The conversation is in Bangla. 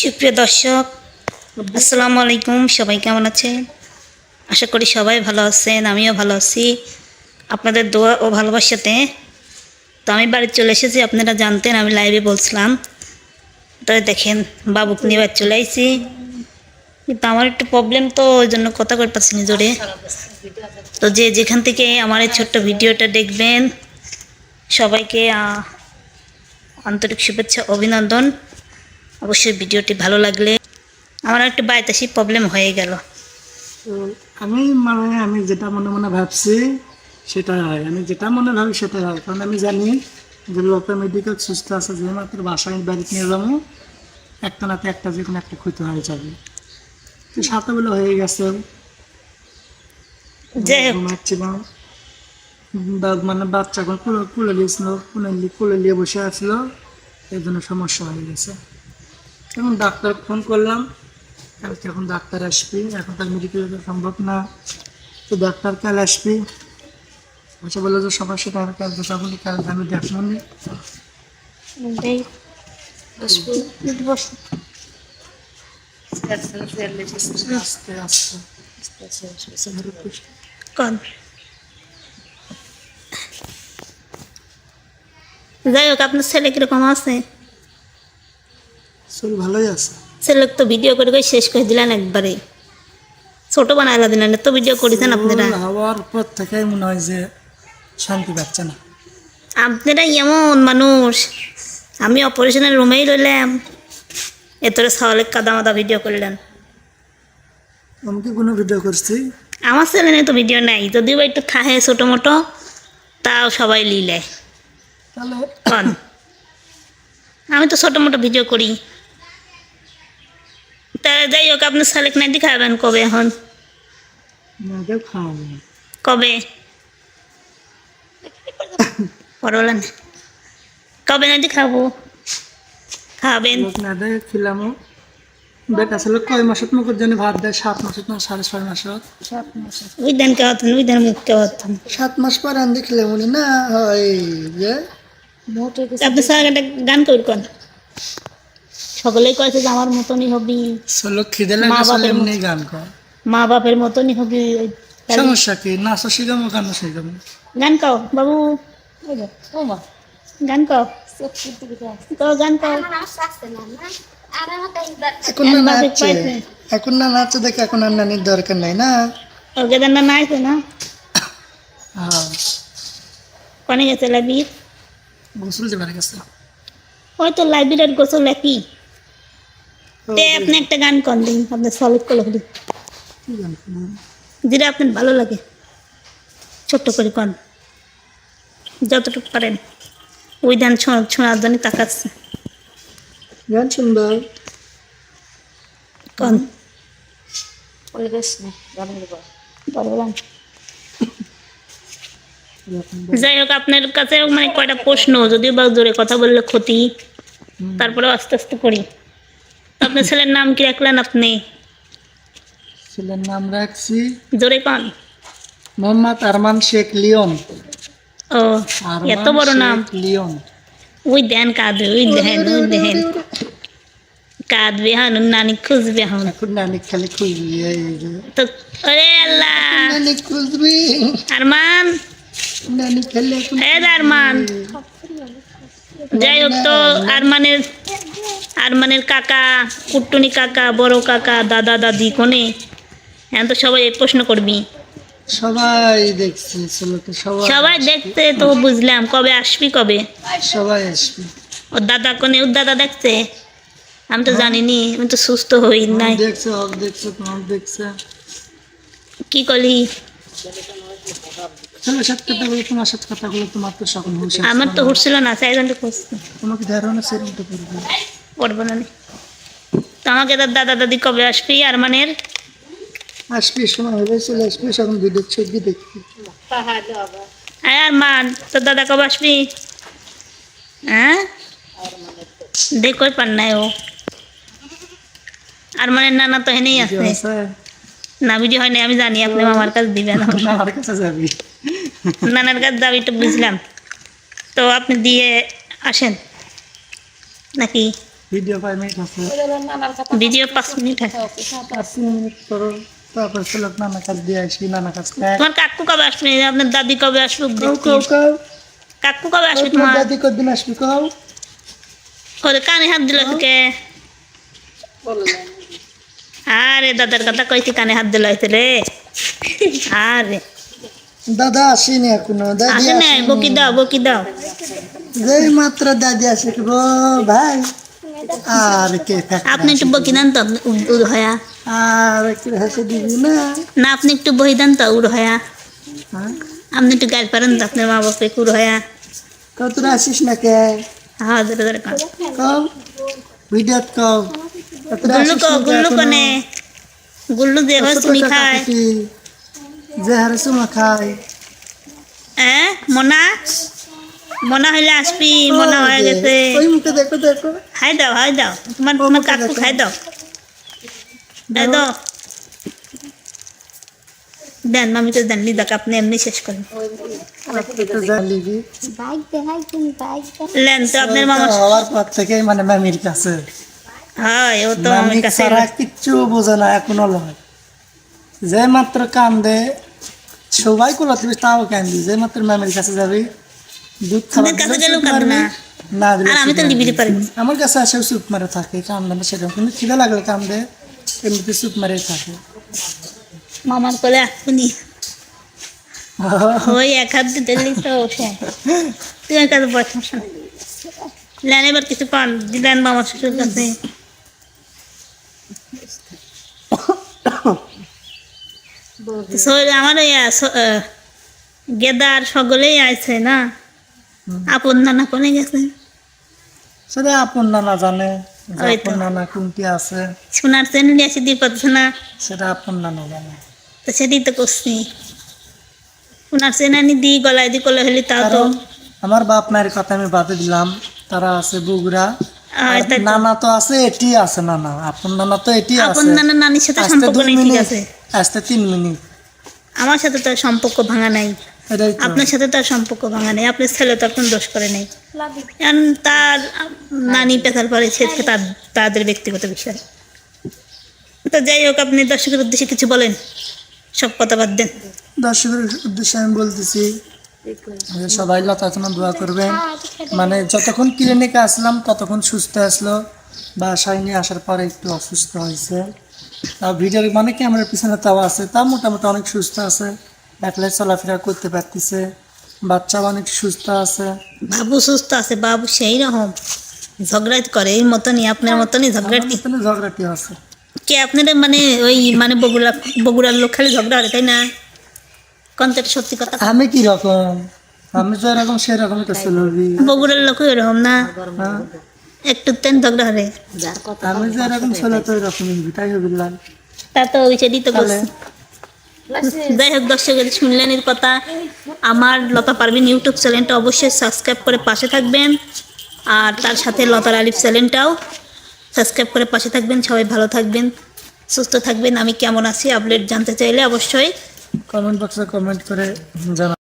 সুপ্রিয় দর্শক, আসসালামু আলাইকুম। সবাই কেমন আছেন? আশা করি সবাই ভালো আছেন, আমিও ভালো আছি। আপনাদের দোয়া ও ভালোবাসাতে তো আমি বাড়ি চলে এসেছি, আপনারা জানতেন, আমি লাইভে বলছিলাম। তো দেখেন বাবুকে নিয়ে বাড়ি চলে আইছি। কিন্তু আমার একটু প্রবলেম তো, ওই জন্য কথা করতে পারছি না জোরে। তো যে যেখান থেকে আমার এই ছোট্ট ভিডিওটা দেখবেন, সবাইকে আন্তরিক শুভেচ্ছা, অভিনন্দন। অবশ্যই ভিডিওটি ভালো লাগলে আমার একটু বাড়িতে আসি প্রবলেম হয়ে গেল। আমি মানে আমি যেটা মনে মনে ভাবছি সেটা হয়। আমি যেটা মনে ভাবি সেটাই হয়। কারণ আমি জানি যে লোকটা মেডিকেল সুস্থ আছে যে মাত্র বাসায় বাড়িতে নিয়ে যাব একটা নাতে একটা যে কোনো একটা ক্ষতি হয়ে যাবে। তো সাথে হয়ে গেছে। ঘুমাচ্ছিলাম মানে বাচ্চা এখন কুলে কুলে দিয়েছিল কুলে নিয়ে বসে আসছিল এই জন্য সমস্যা হয়ে গেছে। এখন ডাক্তার ফোন করলাম। কালকে এখন ডাক্তার আসবি। এখন তার মেডিকেল সম্ভব না। তো ডাক্তার কাল আসবি। আচ্ছা বলল যে সবার সাথে তার কাল যেটা বলি কাল আমি দেখব নি আস্তে যাই হোক আপনার ছেলে কীরকম আছে? শরীর ভালোই আছে। ছেলে তো ভিডিও করে করে শেষ করে দিলেন একবারে। ছোট বানাইলা দিলেন তো ভিডিও করেছেন আপনারা। হওয়ার পর থেকেই মনে হয় যে শান্তি পাচ্ছে না। আপনারা এমন মানুষ। আমি অপারেশনের রুমেই রইলাম। এতরে সওয়ালে কাদা মাদা ভিডিও করলেন। আমি কি কোনো ভিডিও করছি? আমার চ্যানেলে তো ভিডিও নাই। যদিও বা একটু থাহে ছোটো মোটো তাও সবাই লিলে। তাহলে আমি তো ছোটো মোটো ভিডিও করি। তা যাই হোক আপনার শালেক নাই দেখাবেন কবে এখন? না কবে? কবে না দেখাবো খাবেন। লোক না দেয় খিলামো বেটা ছিল কয় মাসত মুখের জন্য ভাত দেয়? সাত মাসত না সাড়ে ছয় মাসত? সাত ওই দেন কে হতেন? ওই দেন মুখকে হতেন? সাত মাস পর মনে না হয় যে আপনি গান করি কোন? সকলেই কয়েছে যে আমার মতনই হবি। চলো খিদে মা লাগে বাপের এমনি গান কর। মা বাপের মতনই হবি। সমস্যা কি? নাচা শিখামো গান শিখামো গান কাও বাবু। গান কাও। গান কাও। এখন না নাচছে। এখন না নাচছে দেখে এখন আর নানির দরকার নাই না? না নাইছে না? হ্যাঁ। কনে গেছে লাইব্রেরি? গোসল যে গেছে। ওই তো লাইব্রেরির গোসল একই। তে আপনি একটা গান কন দিন আপনার সলিড করে হলি গান? যেটা আপনার ভালো লাগে ছোট্ট করে কন। যতটুকু পারেন। ওই ধান শোনার জন্য তাকাচ্ছে। গান শুনব কন। গান। যাই হোক আপনার কাছে মানে কয়টা প্রশ্ন? যদিও বা জোরে কথা বললে ক্ষতি। তারপরে আস্তে আস্তে করি। আপনার ছেলের নাম কি রাখলেন আপনি? ছেলের নাম রাখছি জোরে কন। মোহাম্মদ আরমান শেখ লিওন। ও এত বড় নাম। লিওন। ওই দেন কাঁদবে ওই দেখেন ওই দেখেন কাঁদবে হন নানি খুঁজবে হন। এখন নানি খালি খুঁজবি তো আরে আল্লাহ। নানি খুঁজবি। আরমান। নানি খালি এ আরমান। যাই হোক তো আরমানের আরমানের কাকা কুট্টুনি কাকা বড় কাকা দাদা দাদি কোনে এখন তো সবাই এই প্রশ্ন করবি। সবাই দেখছি ছেলেকে সবাই সবাই দেখতে তো বুঝলাম কবে আসবি কবে? সবাই আসবে। ওর দাদা কোনে ওর দাদা দেখছে? আমি তো জানিনি আমি তো সুস্থ হই নাই। দেখছে দেখছে তোমার দেখছে। কি করলি ছেলের সাথে কথাগুলো তোমার সাথে কথাগুলো তোমার তো সকল হুশ আমার তো হুটছিল না চাইজনটা খুঁজছি তোমাকে ধারণা সেরকম তো করবে? না নি। তো আমাকে তার দাদা দাদি কবে আসবি? আরমানের আসবি সময় হবে চলে আসবি সকল ভিডিও ছবি দেখবি। আয় আরমান তোর দাদা কবে আসবি? হ্যাঁ? দেখোই পান নাই ও। আরমানের নানা তো হেনেই আছে। না হয় না আমি জানি আপনি মামার কাছে দিবেন। না আমার কাছে যাবি। নানার কাছে দাবি তো বুঝলাম। তো আপনি দিয়ে আসেন। নাকি? ভিডিও ফাইভ মিনিট আছে। ভিডিও পাঁচ মিনিট পাঁচ মিনিট করো তারপর চলো নানা কাজ দিয়ে আসি নানা কাজ তোমার কাকু কবে আসবে? আপনার দাদি কবে কাউ কাকু কবে আসবে তোমার? দাদি আসবি কাউ ওরে কানে হাত দিল থেকে আরে দাদার কথা কইছি কানে হাত দিল রে। আরে। দাদা আসেনি এখনও দাদি আসে না। বকি দাও বকি দাও। যেই মাত্র দাদি আসে গো ভাই। আর কে থাকে আপনি একটু বকি দেন তো উড়- হয়া। আর কি হেসে দিবি না। না আপনি একটু বহি দেন তো উড় হয়া। হ্যাঁ? আপনি একটু গাইড পারেন তো আপনার মা বাপকে উড় হয়া। কও তোরা আসিস না কে হ্যাঁ ধরে ধরে কও ভিডিও তোরা গুল্লু আসিস কো না। কে গুল্লু কনে গুল্লু যে হয় কত খায় যে হারে সুমা খায়। হ্যাঁ মনা? মনা হইলে আসবি মনা হয়ে গেছে। ওই মুখে দেখো দেখো। খাই দাও খাই দাও। তোমার তোমার কাকু খাই দাও। এই দাও। দেন মামি তো দেন লিদাক আপনি এমনি শেষ করেন। লেন তো আপনার মামা হওয়ার পর থেকে মানে মামির কাছে। হয় ও তো আমার মামির কাছে কিচ্ছু বোঝে না এখনও লয়। যে মাত্র কান্দে সবাই কোলা তুমি তাও কান্দি যে মাত্র মামির কাছে যাবি দুধ খাবার কাছে গেলেও মারবি, না। না আর আমি তো। লিবিরি পারিনি আমার কাছে আসে চুপ মারে থাকে কান্দে না সেরকম কিন্তু খিদে লাগলে কান্দে এমনিতে চুপ মারে থাকে। মামার কোলে আসবনি ওই এক হাত দিলি তো তুই সমস্যা নেই। লেন এবার কিছু পান দিলেন মামা শ্বশুর কাছে। আমার গেদার সকলেই আছে না? আপন নানা কোনে গেছে? সেটা আপন নানা জানে। আপন নানা কোনটি আছে। সোনার না সেটা আপন নানা জানে। তো সেটাই তো করছি। সোনার আনি দিই গলায় দি করলে হলে তাও তো। আমার বাপ মায়ের কথা আমি বাদে দিলাম। তারা আছে বগুড়া। নানা তো আছে এটি আছে নানা। আপন নানা তো এটি আপন আছে। নানা নানির সাথে সম্পর্ক নেই ঠিক আছে। আসতে তিন মিনিট। আমার সাথে তো আর সম্পর্ক ভাঙা নাই। আপনার সাথে তার সম্পর্ক ভাঙা নেই। আপনার ছেলে তো আপনার দোষ করে নেই। কারণ তার নানি পেশার পরে সে তার তাদের ব্যক্তিগত বিষয়। তো যাই হোক আপনি দর্শকের উদ্দেশ্যে কিছু বলেন। সব কথা বাদ দেন। দর্শকের উদ্দেশ্যে আমি বলতেছি সবাই লতার জন্য দোয়া করবেন। মানে যতক্ষণ ক্লিনিকে আসলাম ততক্ষণ সুস্থ আসলো। বাসায় নিয়ে আসার পরে একটু অসুস্থ হয়েছে। তা ভিডিওর মানে ক্যামেরার পিছনে তাও আছে তা মোটামুটি অনেক সুস্থ আছে। একলাই চলাফেরা করতে পারতেছে। বাচ্চাও অনেক সুস্থ আছে। বাবু সুস্থ আছে বাবু সেই রকম। ঝগড়াট করে এই মতনই আপনার মতনই ঝগড়াটি ঝগড়াটি আছে কে আপনার মানে ওই মানে বগুড়া বগুড়ার লোক খালি ঝগড়া করে তাই না? কন্টেন্ট সত্যি কথা? আমি কি রকম? আমি তো এরকম সেরকমই তো চলবি বগুড়ার লোক এরকম না? হ্যাঁ। একটু তেন ঝগড়া হবে আমি যে এরকম ছিল তো এরকমই হবি, তাই হবি তা তো ওই সেটাই তো বলছি। যাই হোক দর্শকের শুনলেন এর কথা আমার লতা পারবিন ইউটিউব চ্যানেলটা অবশ্যই সাবস্ক্রাইব করে পাশে থাকবেন। আর তার সাথে লতার আলিফ চ্যানেলটাও সাবস্ক্রাইব করে পাশে থাকবেন। সবাই ভালো থাকবেন সুস্থ থাকবেন। আমি কেমন আছি? আপডেট জানতে চাইলে অবশ্যই কমেন্ট বক্সে কমেন্ট করে জানা